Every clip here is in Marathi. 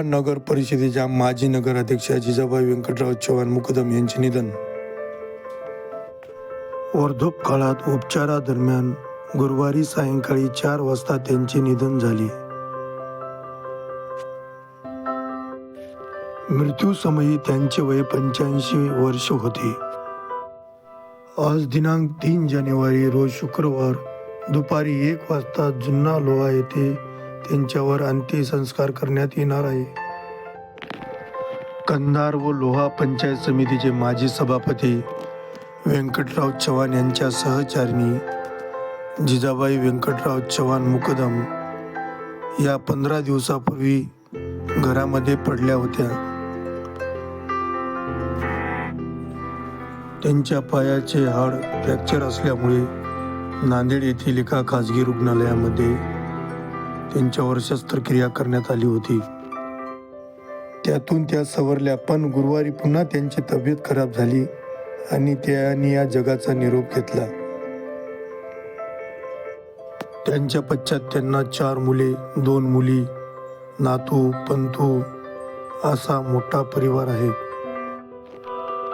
कुडाळ नगर परिषदेच्या माजी नगराध्यक्षा जिजाबाई व्यंकटराव चव्हाण मुकदम यांचे निधन. वर्धोप काळात उपचारादरम्यान गुरुवारी सायंकाळी चार वाजता त्यांचे निधन झाले. मृत्यूसमयी त्यांचे वय पंच्याऐंशी वर्ष होते. आज दिनांक तीन जानेवारी रोज शुक्रवार दुपारी एक वाजता जुन्ना लोहा येथे त्यांच्यावर अंत्यसंस्कार करण्यात येणार आहे. कंधार व लोहा पंचायत समितीचे माजी सभापती व्यंकटराव चव्हाण यांच्या सहचारिणी जिजाबाई व्यंकटराव चव्हाण मुकदम या पंधरा दिवसापूर्वी घरामध्ये पडल्या होत्या. त्यांच्या पायाचे हाड फ्रॅक्चर असल्यामुळे नांदेड येथील एका खाजगी रुग्णालयामध्ये त्यांच्यावर शस्त्रक्रिया करण्यात आली होती. त्यातून त्या सवरल्या पण गुरुवारी पुन्हा त्यांची तब्येत खराब झाली आणि त्यांनी या जगाचा निरोप घेतला. त्यांच्या पश्चात त्यांना चार मुले दोन मुली नातू पंतू असा मोठा परिवार आहे.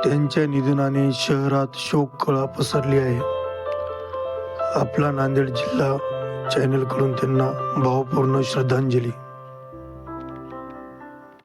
त्यांच्या निधनाने शहरात शोककळा पसरली आहे. आपला नांदेड जिल्हा चॅनलकडून त्यांना भावपूर्ण श्रद्धांजली.